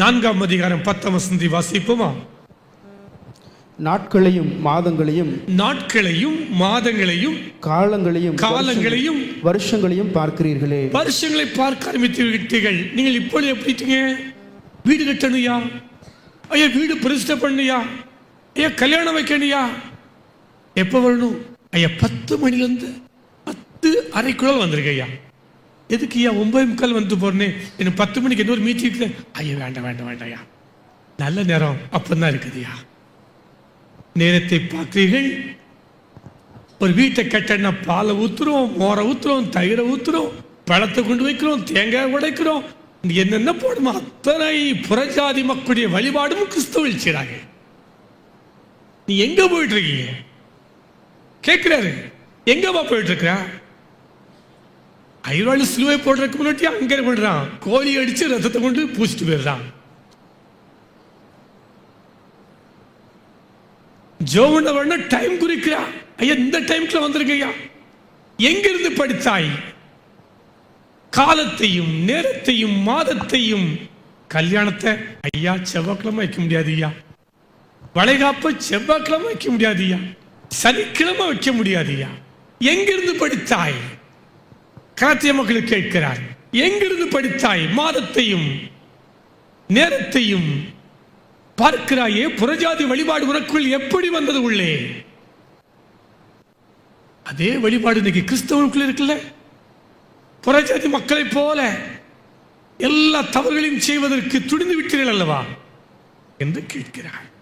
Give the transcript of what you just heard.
நான்காம் அதிகாரம் பத்தாம் வசந்தி வாசிப்போமா? நாட்களையும் மாதங்களையும் நாட்களையும் மாதங்களையும் காலங்களையும் காலங்களையும் வருஷங்களையும் பார்க்கிறீர்களே. வருஷங்களை பார்க்க ஆரம்பித்து விட்டீர்கள். நீங்கள் இப்பொழுது எப்படிட்டீங்க வீடு கட்டணுயா ஐயா வீடு பிரதிஷ்டை பண்ணுயா ஐயா கல்யாணம் வைக்கணுயா எப்போ வரணும்? ஐயா பத்து மணிலேருந்து பத்து அரைக்குள்ள வந்திருக்கு ஐயா எதுக்கு ஐயா ஒன்பது முக்கால் வந்து போறேனே? எனக்கு பத்து மணிக்கு இன்னொரு மீட்டிங் இருக்குது ஐயா வேண்டாம் வேண்டாம் வேண்டாம் ஐயா. நல்ல நேரம். அப்பந்தான் இருக்குதுயா நேரத்தை பார்த்தீர்கள் ஒரு வீட்டை கட்டணா பாலை ஊற்றுறோம் மோரை ஊற்றுறோம் தயிரை ஊற்றுறோம் பழத்தை கொண்டு வைக்கிறோம் தேங்காய் உடைக்கிறோம். என்னென்ன போடுமோ அத்தனை புறஜாதி மக்களுடைய வழிபாடும் கிறிஸ்தவ செய்கிறாங்க நீ எங்கே போயிட்டு இருக்கீங்க? கேட்கிறாரு எங்கப்பா போயிட்டு ஐரோடு சிலுவை போடுறதுக்கு முன்னாடி அங்க பண்றான் கோழி அடிச்சு ரத்தத்தை கொண்டு பூசிட்டு போயிடுறான். ஜோவன பண்ண டைம் குறிக்கிறா. ஐயா இந்த டைம்ல வந்திருக்கையா எங்கிருந்து படித்தாய்? காலத்தையும் நேரத்தையும் மாதத்தையும். கல்யாணத்தை ஐயா செவ்வாய்க்கிழமை வைக்க முடியாது ஐயா. வளைகாப்ப செவ்வாய்க்கிழமை வைக்க முடியாது ஐயா. சனிக்கிழமை வைக்க முடியாது ஐயா. எங்கிருந்து படித்தாய்? காத்திய மக்கள் கேட்கிறார். எங்கிருந்து படித்தாய்? மாதத்தையும் நேரத்தையும் பார்க்கிறாயே புறஜாதி வழிபாடு உனக்குள் எப்படி வந்தது உள்ளே? அதே வழிபாடு இன்னைக்கு கிறிஸ்தவனுக்குள்ள இருக்குல்ல? புறஜாதி மக்களைப் போல எல்லா தவறுகளையும் செய்வதற்கு துணிந்து விட்டீர்கள் அல்லவா? என்று கேட்கிறார்.